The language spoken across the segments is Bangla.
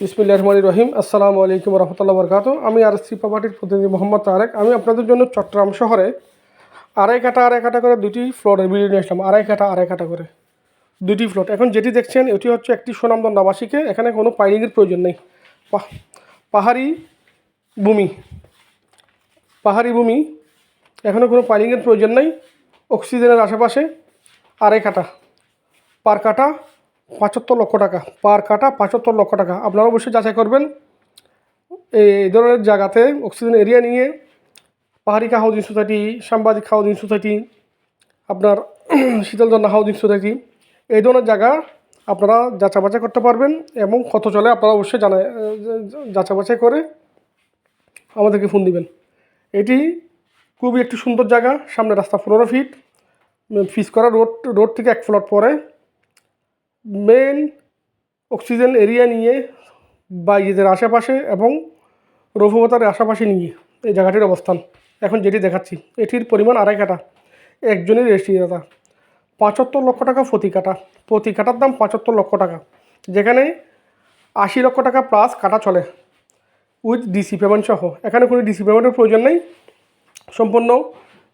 বিসমিল্লাহ রহমান রহিম আসসালামু আলাইকুম রহমতুল্লাহ বরকাত আমি আর সি প্রপার্টির প্রতিনিধি মোহাম্মদ তারেক। আমি আপনাদের জন্য চট্টগ্রাম শহরে আড়াই কাটা আড়াই কাটা করে দুটি ফ্লোরের ভিডিও নিয়ে আসলাম। আড়াই কাটা আড়াই কাটা করে দুটি ফ্লোর এখন যেটি দেখছেন, এটি হচ্ছে একটি সুনামদন্ড আবাসিকে এখানে কোনো পাইলিংয়ের প্রয়োজন নেই। পাহাড়ি ভূমি পাহাড়ি ভূমি এখনও কোনো পাইলিংয়ের প্রয়োজন নেই। অক্সিজেনের আশেপাশে আড়াই কাটা পার কাটা পঁচাত্তর লক্ষ টাকা পার কাটা পঁচাত্তর লক্ষ টাকা। আপনারা অবশ্যই যাচাই করবেন। এই ধরনের জায়গাতে অক্সিজেন এরিয়া নিয়ে পাহাড়িকা হাউজিং সোসাইটি সাংবাদিক হাউজিং সোসাইটি আপনার শীতলজন্না হাউজিং সোসাইটি এই ধরনের জায়গা আপনারা যাচা বাছাই করতে পারবেন এবং কত চলে আপনারা অবশ্যই জানা যাচা বাছাই করে আমাদেরকে ফোন দিবেন। এটি খুবই একটি সুন্দর জায়গা, সামনে রাস্তা পনেরো ফিট ফিস করা রোড রোড থেকে এক ফ্লট পরে। মেন অক্সিজেন এরিয়া নিয়ে বাইজেদের আশেপাশে এবং রঘুবতারের আশেপাশে নিয়ে এই জায়গাটির অবস্থান। এখন যেটি দেখাচ্ছি, এটির পরিমাণ আড়াই কাটা একজনের রেজিস্ট্রিদাতা পঁচাত্তর লক্ষ টাকা প্রতি কাটা প্রতি কাটার দাম পঁচাত্তর লক্ষ টাকা। যেখানে আশি লক্ষ টাকা প্লাস কাটা চলে। উইথ ডিসি পেমেন্ট সহ। এখানে কোনো ডিসি পেমেন্টের প্রয়োজন নেই। সম্পূর্ণ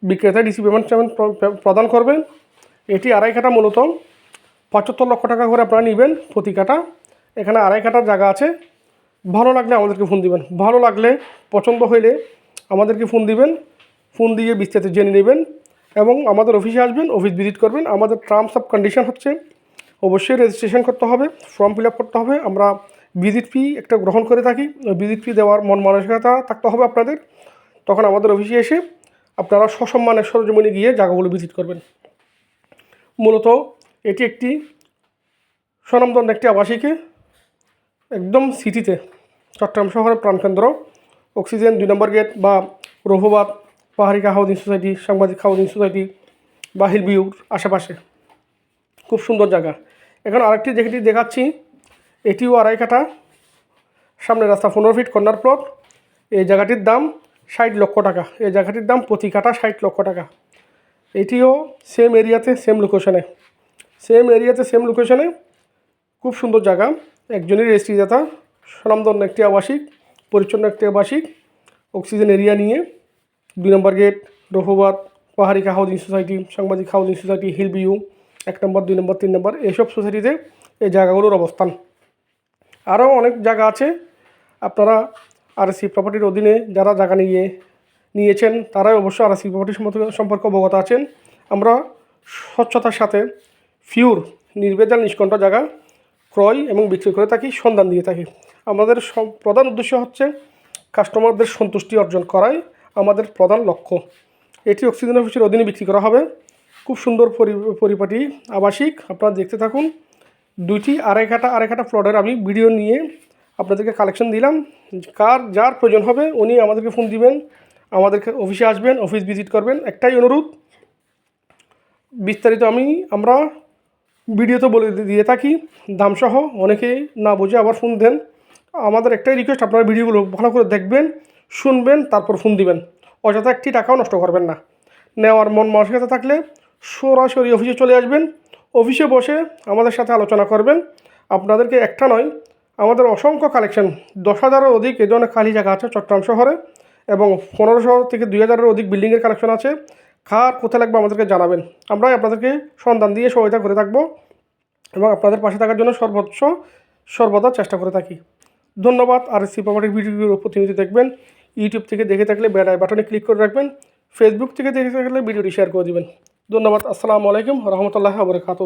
বিক্রেতা ডিসি পেমেন্ট প্রদান করবেন এটি আড়াই কাটা মূলত। পঁচাত্তর লক্ষ টাকা করে আপনারা নেবেন প্রতি কাটা। এখানে আড়াই কাটার জায়গা আছে। ভালো লাগলে আমাদেরকে ফোন দিবেন। ভালো লাগলে, পছন্দ হইলে আমাদেরকে ফোন দিবেন। ফোন দিয়ে বিস্তারিত জেনে নেবেন। এবং আমাদের অফিসে আসবেন অফিস ভিজিট করবেন। আমাদের টার্মস অফ কন্ডিশন হচ্ছে, অবশ্যই রেজিস্ট্রেশন করতে হবে ফর্ম ফিল আপ করতে হবে। আমরা ভিজিট ফি একটা গ্রহণ করে থাকি। ভিজিট ফি দেওয়ার মন মানসিকতা থাকতে হবে আপনাদের। তখন আমাদের অফিসে এসে আপনারা সসম্মানের সরজমিনে গিয়ে জায়গাগুলো ভিজিট করবেন। মূলত এটি একটি স্বনামধন্য একটি আবাসিকে একদম সিটিতে, চট্টগ্রাম শহরের প্রাণকেন্দ্র অক্সিজেন দুই নম্বর গেট বা রঘুবাদ, পাহাড়িকা হাউজিং সোসাইটি, সাংবাদিক হাউজিং সোসাইটি বা হিলভিউর আশেপাশে। খুব সুন্দর জায়গা। এখন আরেকটি যেটি দেখাচ্ছি, এটিও আড়াই কাঠা। সামনে রাস্তা পনেরো ফিট কর্নার প্লট এই জায়গাটির দাম ষাট লক্ষ টাকা। এই জায়গাটির দাম প্রতি কাঠা ষাট লক্ষ টাকা। এটিও সেম এরিয়াতে সেম লোকেশনে সেম এরিয়াতে সেম লোকেশনে খুব সুন্দর জায়গা। একজনের রেজিস্ট্রিদাতা স্বনামধন্য একটি আবাসিক, পরিচ্ছন্ন একটি আবাসিক। অক্সিজেন এরিয়া নিয়ে। দুই নম্বর gate Raghubad, Paharika housing society সাংবাদিক হাউজিং সোসাইটি হিল ভিউ এক নম্বর, দুই নম্বর, তিন নম্বর এইসব সোসাইটিতে এই জায়গাগুলোর অবস্থান। আরও অনেক জায়গা আছে। আপনারা আরএসসি প্রপার্টির অধীনে যারা জায়গা নিয়ে, নিয়েছেন, তারাই অবশ্যই আরএসসি প্রপার্টি সম্পর্কে অবগত আছেন। আমরা স্বচ্ছতার সাথে ফিউর নির্ভেজাল নিষ্কণ্ঠ জায়গা ক্রয় এবং বিক্রি করে থাকি, সন্ধান দিয়ে থাকি। আমাদের সব- প্রধান উদ্দেশ্য হচ্ছে কাস্টমারদের সন্তুষ্টি অর্জন করাই আমাদের প্রধান লক্ষ্য। এটি অক্সিজেন অফিসের অধীনে বিক্রি করা হবে। খুব সুন্দর পরি- পরিপাটি আবাসিক, আপনারা দেখতে থাকুন। দুইটি আড়াই কাটা আড়াই কাটা প্লটের আমি ভিডিও নিয়ে আপনাদেরকে কালেকশন দিলাম। কার, যার প্রয়োজন হবে, উনি আমাদেরকে ফোন দিবেন, আমাদেরকে অফিসে আসবেন অফিস ভিজিট করবেন। একটাই অনুরোধ, বিস্তারিত আমি, আমরা ভিডিওতে বলে দিয়ে থাকি, দামসহ অনেকেই না বুঝে আবার ফোন দেন। আমাদের একটাই রিকোয়েস্ট আপনারা ভিডিওগুলো ভালো করে দেখবেন, শুনবেন, তারপর ফোন দিবেন। অযথা একটি টাকাও নষ্ট করবেন না। নেওয়ার মন মানসিকতা থাকলে সরাসরি অফিসে চলে আসবেন। অফিসে বসে আমাদের সাথে আলোচনা করবেন। আপনাদেরকে একটা নয়, আমাদের অসংখ্য কালেকশন দশ হাজারের অধিক এ ধরনের খালি জায়গা আছে চট্টগ্রাম শহরে এবং পনেরোশো থেকে দুই হাজারের অধিক বিল্ডিংয়ের কালেকশন আছে। কার কোথায় লাগবে আমাদেরকে জানাবেন। আমরা আপনাদেরকে সন্ধান দিয়ে সহায়তা করে থাকব এবং আপনাদের পাশে থাকার জন্য সর্বোচ্চ সর্বদা চেষ্টা করে থাকি। ধন্যবাদ। আর সি প্রপার্টির ভিডিওগুলো প্রতিনিধি দেখবেন। ইউটিউব থেকে দেখে থাকলে বেড়ায় বাটনে ক্লিক করে রাখবেন। ফেসবুক থেকে দেখে থাকলে ভিডিওটি শেয়ার করে দেবেন। ধন্যবাদ। আসসালামু আলাইকুম। রহমতুল্লাহ আবরকাত